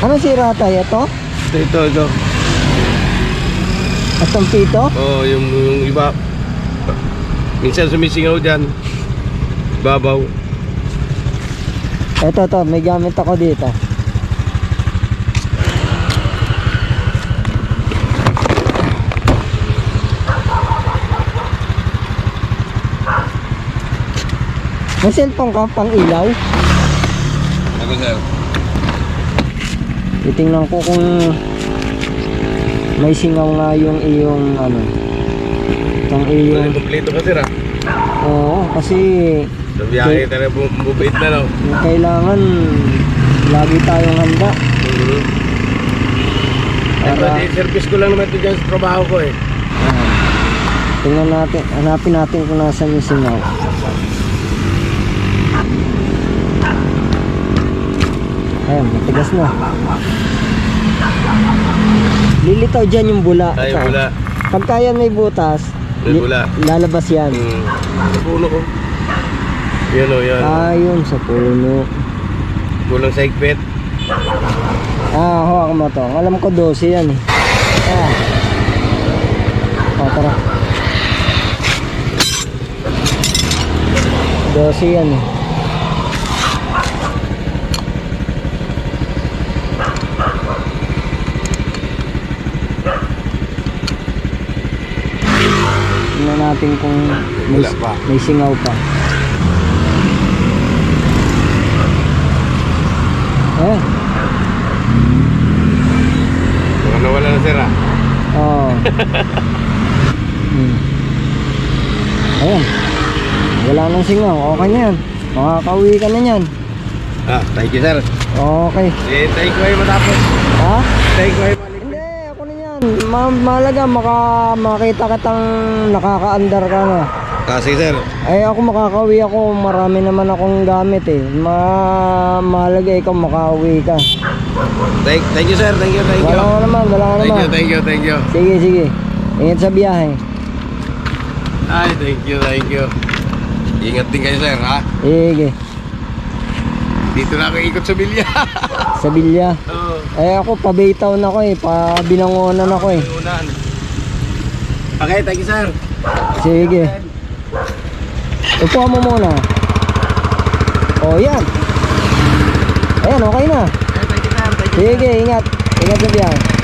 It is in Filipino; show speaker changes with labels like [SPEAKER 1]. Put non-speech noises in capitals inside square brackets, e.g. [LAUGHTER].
[SPEAKER 1] Ano sira tayo? Ito?
[SPEAKER 2] Ito, ito, ito.
[SPEAKER 1] Itong pito?
[SPEAKER 2] Oo, yung, yung iba. Minsan sumisingaw dyan. Babaw.
[SPEAKER 1] Ito, to. May gamit ako dito. May cellphone ka pang ilaw?
[SPEAKER 2] Ako, sir.
[SPEAKER 1] Titingnan ko kung may singaw nga yung iyong ano. Itong iyong...
[SPEAKER 2] Kompleto ka, sir, ah.
[SPEAKER 1] Oo, kasi
[SPEAKER 2] Sa biyahe talaga bu- bubait na, no?
[SPEAKER 1] kailangan lagi tayong handa.
[SPEAKER 2] Mm-hmm.
[SPEAKER 1] Para-
[SPEAKER 2] service ko lang naman ito dyan sa trabaho ko, eh.
[SPEAKER 1] Ah. Tingnan natin, hanapin natin kung nasan yung singaw. Ayan, matigas na. Lilitaw dyan yung bula. Saan?
[SPEAKER 2] wala.
[SPEAKER 1] Pagka yan may butas,
[SPEAKER 2] May bula.
[SPEAKER 1] lalabas yan.
[SPEAKER 2] Mm. Sa puno ko. Yan, o, yan.
[SPEAKER 1] Ayun, sa puno.
[SPEAKER 2] Kulang sa higpit.
[SPEAKER 1] Ah, hawak mo to. Alam ko 12 yan eh. Ah. O, tara. 12 yan eh. Tingnan natin kung may,
[SPEAKER 2] Wala pa.
[SPEAKER 1] may singaw pa. Eh,
[SPEAKER 2] Mga nawala na, sir, ah.
[SPEAKER 1] Oo. [LAUGHS] hmm. Ayan. Wala nang singaw. Okay na yan. Makakauwi ka na yan.
[SPEAKER 2] Ah, thank you, sir.
[SPEAKER 1] Okay.
[SPEAKER 2] Eh, tayo ko ay matapos.
[SPEAKER 1] Ha?
[SPEAKER 2] Ay malik.
[SPEAKER 1] Hindi, ako na yan. Ma malaga maka makita kitang nakaka-andar ka na.
[SPEAKER 2] Kasi, sir.
[SPEAKER 1] Ay ako makakauwi ako. Marami naman akong gamit eh. Ma mahalaga ikaw makauwi ka.
[SPEAKER 2] Thank, thank you, sir. Thank you, thank you.
[SPEAKER 1] Wala naman, wala ka
[SPEAKER 2] Thank
[SPEAKER 1] naman.
[SPEAKER 2] you, thank you, thank you.
[SPEAKER 1] Sige, sige. Ingat sa biyahe.
[SPEAKER 2] Ay, thank you, thank you. Ingat din kayo, sir, ha?
[SPEAKER 1] Sige.
[SPEAKER 2] Dito na ako ikot sa bilya.
[SPEAKER 1] Sa bilya.
[SPEAKER 2] Oo.
[SPEAKER 1] Eh ako, pabitaw na ako eh. Pabinangonan ako eh.
[SPEAKER 2] Unan. Okay, thank you, sir.
[SPEAKER 1] Sige. Upo mo muna. O yan. Ayan, okay na. Sige, ingat. Ingat sa biyahe.